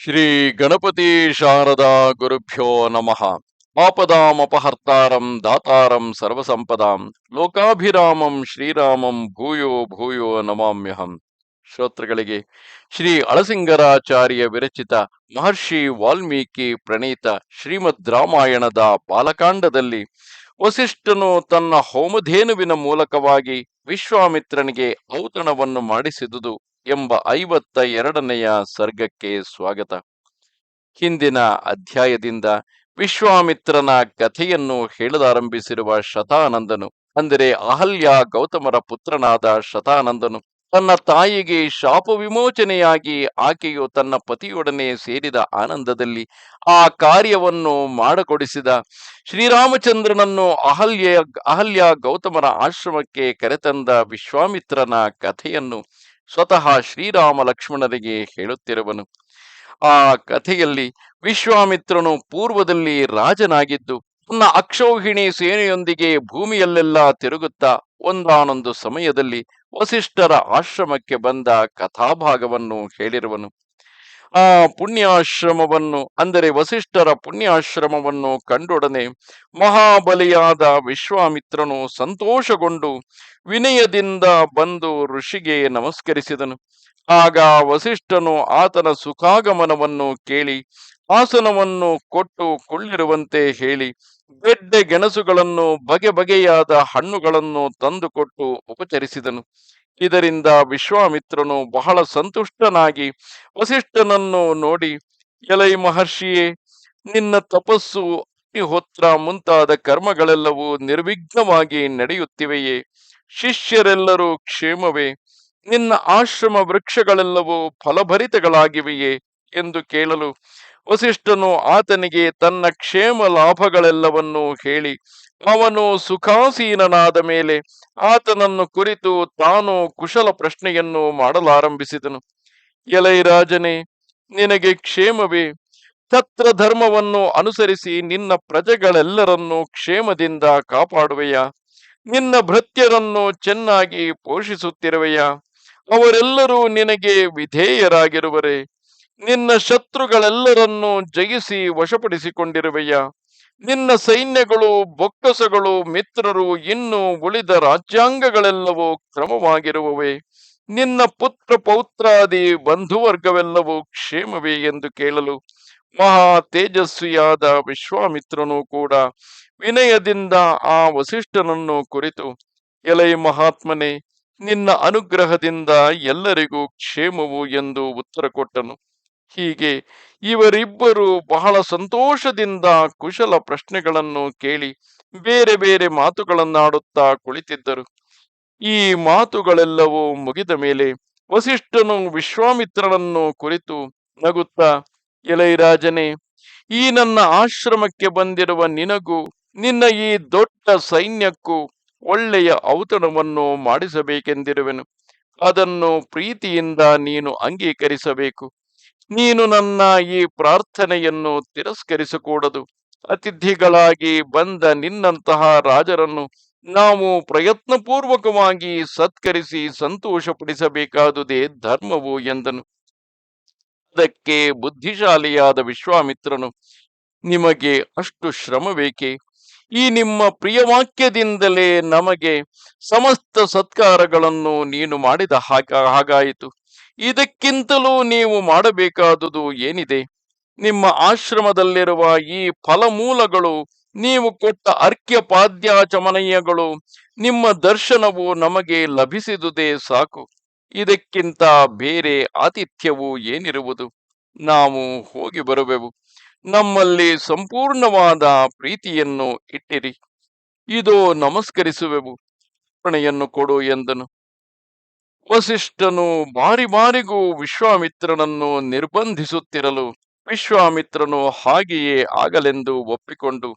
ಶ್ರೀ ಗಣಪತಿ ಶಾರದಾ ಗುರುಭ್ಯೋ ನಮಃ. ಆಪದಾಮಪಹರ್ತಾರಂ ದಾತಾರಂ ಸರ್ವಸಂಪದಾಂ ಲೋಕಾಭಿರಾಮಂ ಶ್ರೀರಾಮಂ ಭೂಯೋ ಭೂಯೋ ನಮಾಮ್ಯಹಂ. ಶ್ರೋತೃಗಳಿಗೆ, ಶ್ರೀ ಅಳಸಿಂಗರಾಚಾರ್ಯ ವಿರಚಿತ ಮಹರ್ಷಿ ವಾಲ್ಮೀಕಿ ಪ್ರಣೀತ ಶ್ರೀಮದ್ ರಾಮಾಯಣದ ಬಾಲಕಾಂಡದಲ್ಲಿ ವಸಿಷ್ಠನು ತನ್ನ ಹೋಮಧೇನುವಿನ ಮೂಲಕವಾಗಿ ವಿಶ್ವಾಮಿತ್ರನಿಗೆ ಔತಣವನ್ನು ಮಾಡಿಸಿದುದು ಎಂಬ ಐವತ್ತ ಎರಡನೆಯ ಸರ್ಗಕ್ಕೆ ಸ್ವಾಗತ. ಹಿಂದಿನ ಅಧ್ಯಾಯದಿಂದ ವಿಶ್ವಾಮಿತ್ರನ ಕಥೆಯನ್ನು ಹೇಳಲಾರಂಭಿಸಿರುವ ಶತಾನಂದನು, ಅಂದರೆ ಅಹಲ್ಯ ಗೌತಮರ ಪುತ್ರನಾದ ಶತಾನಂದನು, ತನ್ನ ತಾಯಿಗೆ ಶಾಪ ವಿಮೋಚನೆಯಾಗಿ ಆಕೆಯು ತನ್ನ ಪತಿಯೊಡನೆ ಸೇರಿದ ಆನಂದದಲ್ಲಿ ಆ ಕಾರ್ಯವನ್ನು ಮಾಡಕೊಡಿಸಿದ. ಶ್ರೀರಾಮಚಂದ್ರನನ್ನು ಅಹಲ್ಯ ಅಹಲ್ಯ ಗೌತಮರ ಆಶ್ರಮಕ್ಕೆ ಕರೆತಂದ ವಿಶ್ವಾಮಿತ್ರನ ಕಥೆಯನ್ನು ಸ್ವತಃ ಶ್ರೀರಾಮ ಲಕ್ಷ್ಮಣರಿಗೆ ಹೇಳುತ್ತಿರುವನು. ಆ ಕಥೆಯಲ್ಲಿ ವಿಶ್ವಾಮಿತ್ರನು ಪೂರ್ವದಲ್ಲಿ ರಾಜನಾಗಿದ್ದು, ತನ್ನ ಅಕ್ಷೌಹಿಣಿ ಸೇನೆಯೊಂದಿಗೆ ಭೂಮಿಯಲ್ಲೆಲ್ಲ ತಿರುಗುತ್ತಾ ಒಂದಾನೊಂದು ಸಮಯದಲ್ಲಿ ವಸಿಷ್ಠರ ಆಶ್ರಮಕ್ಕೆ ಬಂದ ಕಥಾಭಾಗವನ್ನು ಹೇಳಿರುವನು. ಆ ಪುಣ್ಯಾಶ್ರಮವನ್ನು, ಅಂದರೆ ವಸಿಷ್ಠರ ಪುಣ್ಯಾಶ್ರಮವನ್ನು ಕಂಡೊಡನೆ ಮಹಾಬಲಿಯಾದ ವಿಶ್ವಾಮಿತ್ರನು ಸಂತೋಷಗೊಂಡು ವಿನಯದಿಂದ ಬಂದು ಋಷಿಗೆ ನಮಸ್ಕರಿಸಿದನು. ಆಗ ವಸಿಷ್ಠನು ಆತನ ಸುಖಾಗಮನವನ್ನು ಕೇಳಿ, ಆಸನವನ್ನು ಕೊಟ್ಟು ಕೊಳ್ಳಿರುವಂತೆ ಹೇಳಿ, ಗೆಡ್ಡೆ ಗೆಣಸುಗಳನ್ನು ಬಗೆ ಬಗೆಯಾದ ಹಣ್ಣುಗಳನ್ನು ತಂದುಕೊಟ್ಟು ಉಪಚರಿಸಿದನು. ಇದರಿಂದ ವಿಶ್ವಾಮಿತ್ರನು ಬಹಳ ಸಂತುಷ್ಟನಾಗಿ ವಸಿಷ್ಠನನ್ನು ನೋಡಿ, ಎಲೈ ಮಹರ್ಷಿಯೇ, ನಿನ್ನ ತಪಸ್ಸು ಅಗ್ನಿಹೋತ್ರ ಮುಂತಾದ ಕರ್ಮಗಳೆಲ್ಲವೂ ನಿರ್ವಿಘ್ನವಾಗಿ ನಡೆಯುತ್ತಿವೆಯೇ. ಶಿಷ್ಯರೆಲ್ಲರೂ ಕ್ಷೇಮವೇ. ನಿನ್ನ ಆಶ್ರಮ ವೃಕ್ಷಗಳೆಲ್ಲವೂ ಫಲಭರಿತಗಳಾಗಿವೆಯೇ ಎಂದು ಕೇಳಲು ವಸಿಷ್ಠನು ಆತನಿಗೆ ತನ್ನ ಕ್ಷೇಮ ಲಾಭಗಳೆಲ್ಲವನ್ನೂ ಹೇಳಿ ಅವನು ಸುಖಾಸೀನನಾದ ಮೇಲೆ ಆತನನ್ನು ಕುರಿತು ತಾನು ಕುಶಲ ಪ್ರಶ್ನೆಯನ್ನು ಮಾಡಲಾರಂಭಿಸಿದನು. ಎಲೈರಾಜನೇ ನಿನಗೆ ಕ್ಷೇಮವೇ? ಛತ್ರ ಧರ್ಮವನ್ನು ಅನುಸರಿಸಿ ನಿನ್ನ ಪ್ರಜೆಗಳೆಲ್ಲರನ್ನು ಕ್ಷೇಮದಿಂದ ಕಾಪಾಡುವೆಯಾ? ನಿನ್ನ ಭೃತ್ಯರನ್ನು ಚೆನ್ನಾಗಿ ಪೋಷಿಸುತ್ತಿರುವೆಯಾ? ಅವರೆಲ್ಲರೂ ನಿನಗೆ ವಿಧೇಯರಾಗಿರುವರೆ? ನಿನ್ನ ಶತ್ರುಗಳೆಲ್ಲರನ್ನು ಜಯಿಸಿ ವಶಪಡಿಸಿಕೊಂಡಿರುವೆಯಾ? ನಿನ್ನ ಸೈನ್ಯಗಳು, ಬೊಕ್ಕಸಗಳು, ಮಿತ್ರರು ಇನ್ನು ಉಳಿದ ರಾಜ್ಯಾಂಗಗಳೆಲ್ಲವೂ ಕ್ರಮವಾಗಿರುವವೆ. ನಿನ್ನ ಪುತ್ರ ಪೌತ್ರಾದಿ ಬಂಧುವರ್ಗವೆಲ್ಲವೂ ಕ್ಷೇಮವೇ ಎಂದು ಕೇಳಲು ಮಹಾ ತೇಜಸ್ವಿಯಾದ ವಿಶ್ವಾಮಿತ್ರನು ಕೂಡ ವಿನಯದಿಂದ ಆ ವಸಿಷ್ಠನನ್ನು ಕುರಿತು, ಎಲೈ ಮಹಾತ್ಮನೇ, ನಿನ್ನ ಅನುಗ್ರಹದಿಂದ ಎಲ್ಲರಿಗೂ ಕ್ಷೇಮವು ಎಂದು ಉತ್ತರ ಕೊಟ್ಟನು. ಹೀಗೆ ಇವರಿಬ್ಬರು ಬಹಳ ಸಂತೋಷದಿಂದ ಕುಶಲ ಪ್ರಶ್ನೆಗಳನ್ನು ಕೇಳಿ ಬೇರೆ ಬೇರೆ ಮಾತುಗಳನ್ನಾಡುತ್ತಾ ಕುಳಿತಿದ್ದರು. ಈ ಮಾತುಗಳೆಲ್ಲವೂ ಮುಗಿದ ಮೇಲೆ ವಸಿಷ್ಠನು ವಿಶ್ವಾಮಿತ್ರನನ್ನು ಕುರಿತು ನಗುತ್ತಾ ಎಲೈ ರಾಜನೇ ಈ ನನ್ನ ಆಶ್ರಮಕ್ಕೆ ಬಂದಿರುವ ನಿನಗೂ ನಿನ್ನ ಈ ದೊಡ್ಡ ಸೈನ್ಯಕ್ಕೂ ಒಳ್ಳೆಯ ಔತಣವನ್ನು ಮಾಡಿಸಬೇಕೆಂದಿರುವೆನು. ಅದನ್ನು ಪ್ರೀತಿಯಿಂದ ನೀನು ಅಂಗೀಕರಿಸಬೇಕು. ನೀನು ನನ್ನ ಈ ಪ್ರಾರ್ಥನೆಯನ್ನು ತಿರಸ್ಕರಿಸಕೂಡದು. ಅತಿಥಿಗಳಾಗಿ ಬಂದ ನಿನ್ನಂತಹ ರಾಜರನ್ನು ನಾವು ಪ್ರಯತ್ನಪೂರ್ವಕವಾಗಿ ಸತ್ಕರಿಸಿ ಸಂತೋಷಪಡಿಸಬೇಕಾದುದೇ ಧರ್ಮವು ಎಂದನು. ಅದಕ್ಕೆ ಬುದ್ಧಿಶಾಲಿಯಾದ ವಿಶ್ವಾಮಿತ್ರನು, ನಿಮಗೆ ಅಷ್ಟು ಶ್ರಮ ಬೇಕೆ ಈ ನಿಮ್ಮ ಪ್ರಿಯವಾಕ್ಯದಿಂದಲೇ ನಮಗೆ ಸಮಸ್ತ ಸತ್ಕಾರಗಳನ್ನು ನೀನು ಮಾಡಿದ ಹಾಗ, ಹಾಗಾಯಿತು. ಇದಕ್ಕಿಂತಲೂ ನೀವು ಮಾಡಬೇಕಾದುದು ಏನಿದೆ? ನಿಮ್ಮ ಆಶ್ರಮದಲ್ಲಿರುವ ಈ ಫಲಮೂಲಗಳು, ನೀವು ಕೊಟ್ಟ ಅರ್ಕ್ಯ ಪಾದ್ಯಾಚಮನೀಯಗಳು ನಿಮ್ಮ ದರ್ಶನವು ನಮಗೆ ಲಭಿಸಿದುದೇ ಸಾಕು. ಇದಕ್ಕಿಂತ ಬೇರೆ ಆತಿಥ್ಯವು ಏನಿರುವುದು? ನಾವು ಹೋಗಿ ಬರುವೆವು. ನಮ್ಮಲ್ಲಿ ಸಂಪೂರ್ಣವಾದ ಪ್ರೀತಿಯನ್ನು ಇಟ್ಟಿರಿ. ಇದು ನಮಸ್ಕರಿಸುವೆವು. ಪ್ರಣೆಯನ್ನು ಕೊಡು ಎಂದನು. ವಸಿಷ್ಠನು ಬಾರಿ ಬಾರಿಗೂ ವಿಶ್ವಾಮಿತ್ರನನ್ನು ನಿರ್ಬಂಧಿಸುತ್ತಿರಲು ವಿಶ್ವಾಮಿತ್ರನು ಹಾಗೆಯೇ ಆಗಲೆಂದು ಒಪ್ಪಿಕೊಂಡು,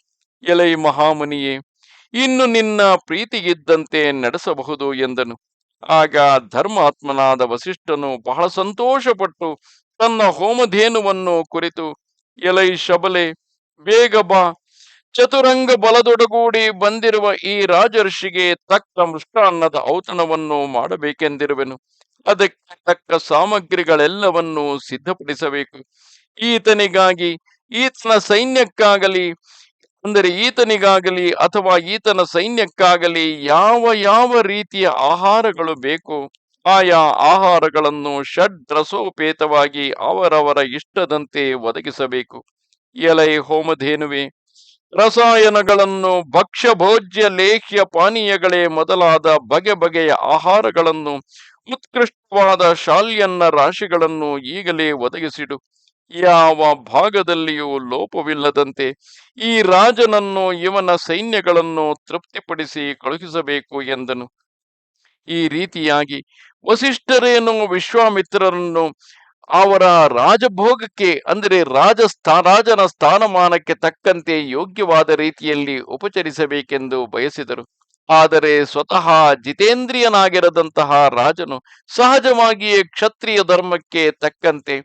ಎಲೈ ಮಹಾಮುನಿಯೇ, ಇನ್ನು ನಿನ್ನ ಪ್ರೀತಿಗಿದ್ದಂತೆ ನಡೆಸಬಹುದು ಎಂದನು. ಆಗ ಧರ್ಮಾತ್ಮನಾದ ವಸಿಷ್ಠನು ಬಹಳ ಸಂತೋಷಪಟ್ಟು ತನ್ನ ಹೋಮಧೇನುವನ್ನು ಕುರಿತು, ಎಲೈ ಶಬಲೆ, ಬೇಗ ಬಾ ಚತುರಂಗ ಬಲದೊಡಗೂಡಿ ಬಂದಿರುವ ಈ ರಾಜರ್ಷಿಗೆ ತಕ್ಕ ಮೃಷ್ಟಾನ್ನದ ಔತಣವನ್ನು ಮಾಡಬೇಕೆಂದಿರುವೆನು. ಅದಕ್ಕೆ ತಕ್ಕ ಸಾಮಗ್ರಿಗಳೆಲ್ಲವನ್ನೂ ಸಿದ್ಧಪಡಿಸಬೇಕು. ಈತನಿಗಾಗಿ, ಈತನ ಸೈನ್ಯಕ್ಕಾಗಲಿ, ಅಂದರೆ ಈತನಿಗಾಗಲಿ ಅಥವಾ ಈತನ ಸೈನ್ಯಕ್ಕಾಗಲಿ ಯಾವ ಯಾವ ರೀತಿಯ ಆಹಾರಗಳು ಬೇಕು, ಆಯಾ ಆಹಾರಗಳನ್ನು ಷಡ್ರಸೋಪೇತವಾಗಿ ಅವರವರ ಇಷ್ಟದಂತೆ ಒದಗಿಸಬೇಕು. ಎಲೈ ಹೋಮಧೇನುವೆ ರಸಾಯನಗಳನ್ನು ಭಕ್ಷ್ಯ ಭೋಜ್ಯ ಲೇಹ್ಯ ಪಾನೀಯಗಳೇ ಮೊದಲಾದ ಬಗೆ ಬಗೆಯ ಆಹಾರಗಳನ್ನು ಉತ್ಕೃಷ್ಟವಾದ ಶಾಲ್ಯನ್ನ ರಾಶಿಗಳನ್ನು ಈಗಲೇ ಒದಗಿಸಿಡು. ಯಾವ ಭಾಗದಲ್ಲಿಯೂ ಲೋಪವಿಲ್ಲದಂತೆ ಈ ರಾಜನನ್ನು ಇವನ ಸೈನ್ಯಗಳನ್ನು ತೃಪ್ತಿಪಡಿಸಿ ಕಳುಹಿಸಬೇಕು ಎಂದನು. ಈ ರೀತಿಯಾಗಿ ವಸಿಷ್ಠರೇನು ವಿಶ್ವಾಮಿತ್ರರನ್ನು ಅವರ ರಾಜಭೋಗಕ್ಕೆ, ಅಂದರೆ ರಾಜ ರಾಜನ ಸ್ಥಾನಮಾನಕ್ಕೆ ತಕ್ಕಂತೆ ಯೋಗ್ಯವಾದ ರೀತಿಯಲ್ಲಿ ಉಪಚರಿಸಬೇಕೆಂದು ಬಯಸಿದರು. ಆದರೆ ಸ್ವತಃ ಜಿತೇಂದ್ರಿಯನಾಗಿರದಂತಹ ರಾಜನು ಸಹಜವಾಗಿಯೇ ಕ್ಷತ್ರಿಯ ಧರ್ಮಕ್ಕೆ ತಕ್ಕಂತೆ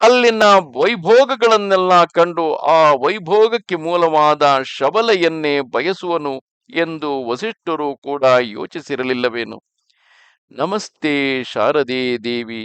ಅಲ್ಲಿನ ವೈಭೋಗಗಳನ್ನೆಲ್ಲ ಕಂಡು ಆ ವೈಭೋಗಕ್ಕೆ ಮೂಲವಾದ ಶಬಲೆಯನ್ನೇ ಬಯಸುವನು ಎಂದು ವಸಿಷ್ಠರು ಕೂಡ ಯೋಚಿಸಿರಲಿಲ್ಲವೇನು? ನಮಸ್ತೆ ಶಾರದೆ ದೇವಿ.